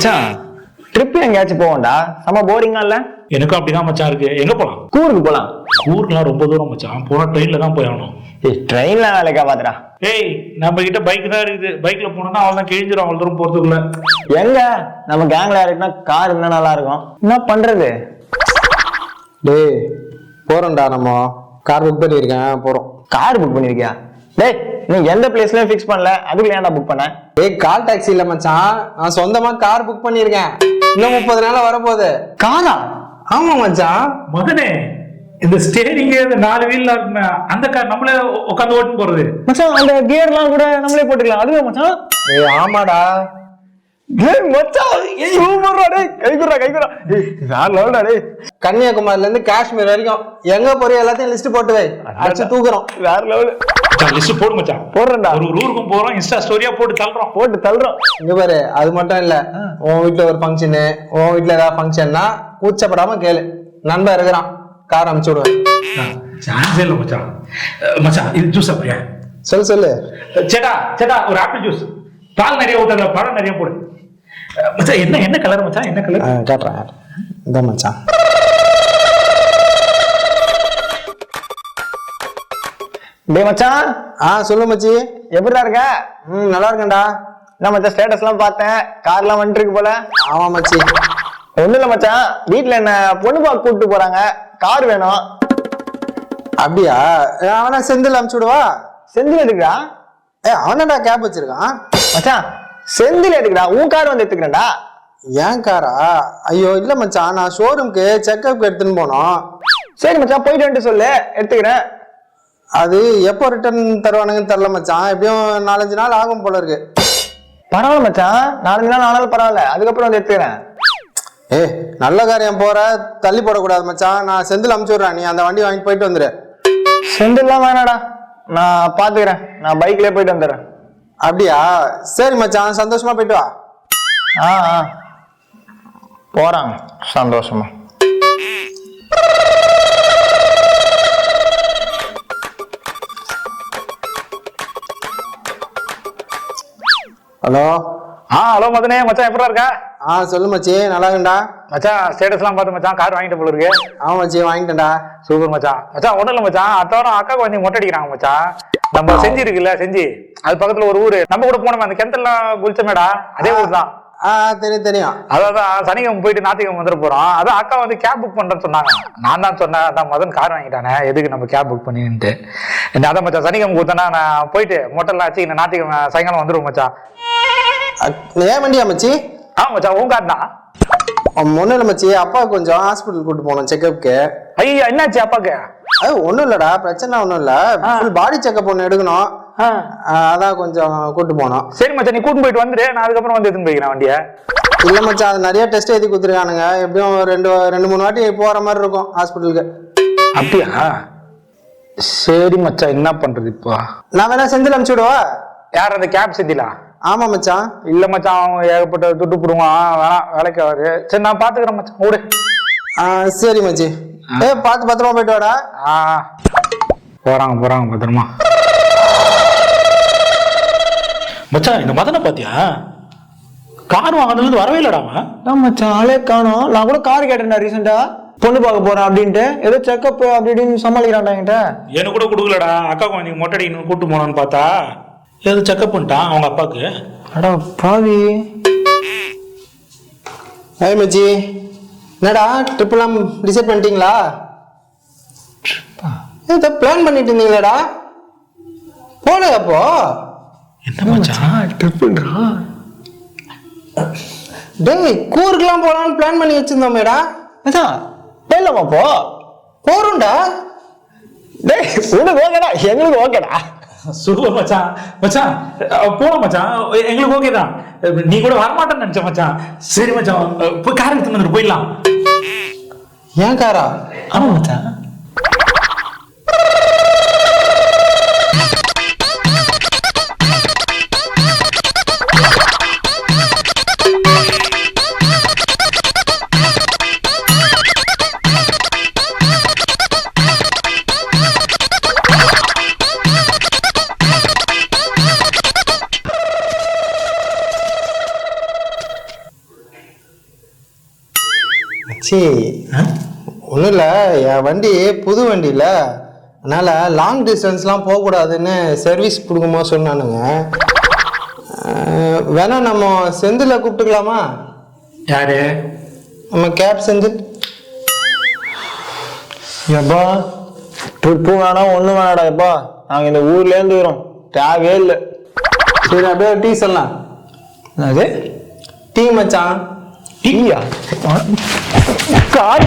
மச்சான். ட்ரிப் எங்கேயாச்சும் போவோம்டா. செம்ம போரிங்கா இல்ல? எனக்கும் அப்படிதான் மச்சான் இருக்கு. எங்க போலாம்? கூருக்கு போலாம். ஊருக்குலாம் ரொம்ப தூரம் மச்சான். போனா ட்ரெயின்ல தான் போய் ஆகணும். ஏய் ட்ரெயின்ல வேலைக்கா பாத்துடா. ஏய் நம்ம கிட்ட பைக் தான் இருக்குது. பைக்ல போனோம்னா அவள் தான் கிழிஞ்சிரும் அவ்வளவு தூரம் போறதுக்குள்ள. எங்க? நம்ம கேங்ல யாருக்குன்னா கார் இருந்தா நல்லா இருக்கும். என்ன பண்றது? டேய் போறோம்டா நம்ம. கார் புக் பண்ணியிருக்கேன் போறோம். கார் புக் பண்ணிருக்கியா? டேய் நீ எந்த பிளேஸ்லயும் ஃபிக்ஸ் பண்ணல. அதுக்குள்ள ஏன்டா புக் பண்ண? டேய் கால் டாக்ஸி இல்ல மச்சான். நான் சொந்தமா கார் புக் பண்ணியிருக்கேன். இன்னும் முப்பது நாள்ல வரப்போகுது. காரா ஆமா மச்சான். மகனே இந்த ஸ்டேரிங் இந்த நாலு வீல்ல இருக்குமே? அந்த கார் நம்மளே உட்காந்து ஓட்டு போறது. மச்சான் அந்த கியர்லாம் கூட நம்மளே போட்டுக்கலாம். அதுவே மச்சான். டேய் ஆமாடா. கன்னியாகுமரில இருந்து காஷ்மீர் வரைக்கும் எங்க போறியோ எல்லாத்தையும் லிஸ்ட் போட்டு வை. அடிச்சு தூக்குறோம். வேற லெவல்? லிஸ்ட் போடு மச்சான். போடுறேன்டா. ஒரு ஊருக்கும் போறோம் இன்ஸ்டா ஸ்டோரியா போட்டு தள்ளுறோம். போட்டு தள்ளுறோம். இங்க பாரு அது மட்டும் இல்ல. உன் வீட்ல ஒரு ஃபங்க்ஷனு உன் வீட்ல ஏதாவது ஃபங்க்ஷன்னா கூச்சப்படாம கேளு. நண்பன் இருக்கிறான் கார் அனுப்பிச்சு விடுவேன். சான்ஸே இல்லை மச்சான். மச்சான் இது ஜூஸ் அப்படியா சொல்லு சொல்லு. சேட்டா சேட்டா ஒரு ஆப்பிள் ஜூஸ் பால் நிறைய ஊத்தாத பழம் நிறைய போடு. மச்சா மச்சான் என்ன என்ன கலர் மச்சான் என்ன கலர் காட்டுறேன் இந்த மச்சான். டே மச்சான். ஆ சொல்லு மச்சி. எப்படிடா இருக்க? ம் நல்லா இருக்கேன்டா. என்ன மச்சான் ஸ்டேட்டஸ்லாம் பார்த்தேன். கார்லாம் வந்துட்டுருக்கு போல. ஆமா மச்சி. ஒன்றும் இல்லை மச்சான். வீட்டில் என்ன பொண்ணு பார்க்க கூப்பிட்டு போகிறாங்க கார் வேணும். அப்படியா? ஏ, அவனை செந்தில் அனுப்பிச்சுடுவா செந்தில் எதுக்குடா? ஏ அவனடா கேப் வச்சிருக்கான். மச்சான் செந்தில் எதுக்குடா உன் கார் வந்து எடுத்துக்கிறேன்டா. ஏன் காரா ஐயோ இல்ல மச்சான் நான் ஷோரூம்க்கு செக்அப் எடுத்துன்னு போனோம். சரி மச்சான் போயிட்டு வந்துட்டு சொல்லு எடுத்துக்கிறேன். அது எப்போ ரிட்டர்ன் தருவானுங்கன்னு தெரில மச்சான். எப்படியும் நாலஞ்சு நாள் ஆகும் போல இருக்கு. பரவாயில்ல மச்சான் நாலஞ்சு நாள் ஆனாலும் பரவாயில்ல. அதுக்கப்புறம் வந்து எடுத்துக்கிறேன். ஏ நல்ல காரியம் போற தள்ளி போடக்கூடாது மச்சான். நான் செந்தில் அனுப்பிச்சு விடுறேன். நீ அந்த வண்டி வாங்கிட்டு போயிட்டு வந்துரு. செந்தில்லாம் வேணாடா நான் பாத்துக்கிறேன். நான் பைக்லயே போயிட்டு வந்துடுறேன். அப்படியா? சரி மச்சான் சந்தோஷமா போயிட்டு வா. ஆ ஆ. போறாங்க. சந்தோஷமா. ஹலோ? ஆ ஹலோ மதனே மச்சான் எப்படா இருக்கா? ஆ சொல்லு மச்சி நல்லா இருக்கேன்டா. மச்சான் ஸ்டேட்டஸ்லாம் பார்த்து மச்சான் கார் வாங்கிட்டு போல இருக்கு. ஆமா மச்சி வாங்கிட்டேன்டா. சூப்பர் மச்சான். மச்சான் ஒண்ணும் இல்ல மச்சான். அடுத்த வாரம் அக்கா குழந்தை மொட்டை அடிக்கிறாங்க மச்சான். நம்ம செஞ்சி இருக்குல்ல செஞ்சி. அது பக்கத்துல ஒரு ஊரு. நம்ம கூட போனோமே அந்த கிணத்துலாம் குளிச்சமேடா? அதே ஊர் தான் ஆ தெரியும் தெரியும். அதான் சனிக்கிழமை போயிட்டு ஞாத்திக்கிழமை வந்துட போறோம். அதான் அக்கா வந்து கேப் புக் பண்றேன்னு சொன்னாங்க. நான் தான் சொன்னேன் அதான் மதன் கார் வாங்கிட்டானே. எதுக்கு நம்ம கேப் புக் பண்ணிட்டு அதான் மச்சான் சனிக்கிழமை கொடுத்தேன்னா நான் போயிட்டு மொட்டெல்லாம் வச்சு ஞாத்திக்கிழமை சாயங்காலம் வந்துருவோம் மச்சான். ஏன் வண்டியா மச்சி? ஆ மச்சான் உன் கார் தான். ஒன்றும் இல்லை மச்சி. அப்பா கொஞ்சம் ஹாஸ்பிட்டல் கூட்டு போனோம் செக்கப்புக்கு ஐயா என்னாச்சு அப்பாக்கு? அது ஒன்றும் இல்லைடா பிரச்சனை ஒன்றும் இல்லை. ஃபுல் பாடி செக்கப் ஒன்று எடுக்கணும். அதான் கொஞ்சம் கூட்டு போனோம். சரி மச்சான் நீ கூட்டிட்டு போயிட்டு வந்துரு. நான் அதுக்கப்புறம் வந்து எடுத்துன்னு போய்க்கிறேன் வண்டியை. இல்லை மச்சான் அது நிறைய டெஸ்ட் எழுதி கொடுத்துருக்கானுங்க. எப்படியும் ரெண்டு ரெண்டு மூணு வாட்டி போகிற மாதிரி இருக்கும் ஹாஸ்பிட்டலுக்கு அப்படியா? சரி மச்சான் என்ன பண்றது இப்போ? நான் வேணா செந்தில் அனுப்பிச்சு விடுவா? யார் அந்த கேப் செஞ்சிலா ஆமாம் மச்சான். இல்ல மச்சான் அவன் ஏகப்பட்ட துட்டு போடுவான். வேணாம் வேலைக்கு ஆகாது சரி நான் பாத்துக்கிறேன் மச்சான். விடு சரி மச்சி. ஏ பார்த்து பத்திரமா போயிட்டு வாடா. ஆ. போறாங்க போறாங்க பத்திரமா. மச்சான் இந்த மதனை பாத்தியா? கார் வாங்கினதுல இருந்து வரவே இல்லடா அவன். நான் மச்சான் ஆளே காணோம். நான் கூட கார் கேட்டேன்டா ரீசெண்டா பொண்ணு பார்க்க போறேன் அப்படின்ட்டு. ஏதோ செக்கப் அப்படி இப்படின்னு சமாளிக்கிறான்டா என்கிட்ட. எனக்கு கூட கொடுக்கலடா. அக்கா குழந்தைங்க மொட்டை அடிக்கணும் கூட்டு போனான்னு பார்த்தா. ஏதோ செக்அப் பண்ணிட்டான் அவங்க அப்பாவுக்கு அடா பாவி. ஏய் மச்சி என்னடா ட்ரிப்லாம் டிசைட் பண்ணிட்டீங்களா? ஏதோ பிளான் பண்ணிட்டு இருந்தீங்களாடா. போல அப்போ என்ன மச்சான்? ட்ரிப்புன்றா டேய் கூர்க்குலாம் போலாம்னு பிளான் பண்ணி வச்சிருந்தோமேடா. மச்சான் போயிடலாமா போ? போறோம்டா. டேய் உனக்கு ஓகேடா எங்களுக்கு ஓகேடா. சூப்பர் மச்சான். மச்சான் போலாம் மச்சான். எங்களுக்கு ஓகே தான். நீ கூட வரமாட்டேன்னு நினைச்ச மச்சான். சரி மச்சான் போய் கார் எடுத்து வந்துட்டு போயிடலாம். ஏன் காரா ஆமா மச்சான். மச்சி ஒன்றும் இல்லை என் வண்டி புது வண்டி இல்லை அதனால் லாங் டிஸ்டன்ஸ்லாம் போகக்கூடாதுன்னு சர்வீஸ் கொடுக்கும்போது சொன்னானுங்க. வேணா நம்ம செந்தில் கூப்பிட்டுக்கலாமா? யாரு? நம்ம கேப் செந்தில். எப்பா? ட்ரிப்பு வேணாம் ஒன்றும் வேணாடா எப்பா. நாங்கள் இந்த ஊர்லேருந்து வரோம். தேவையே இல்லை. சரி அப்படியே டீ சொல்லலாம். அது டீ மச்சான். டீயா கார்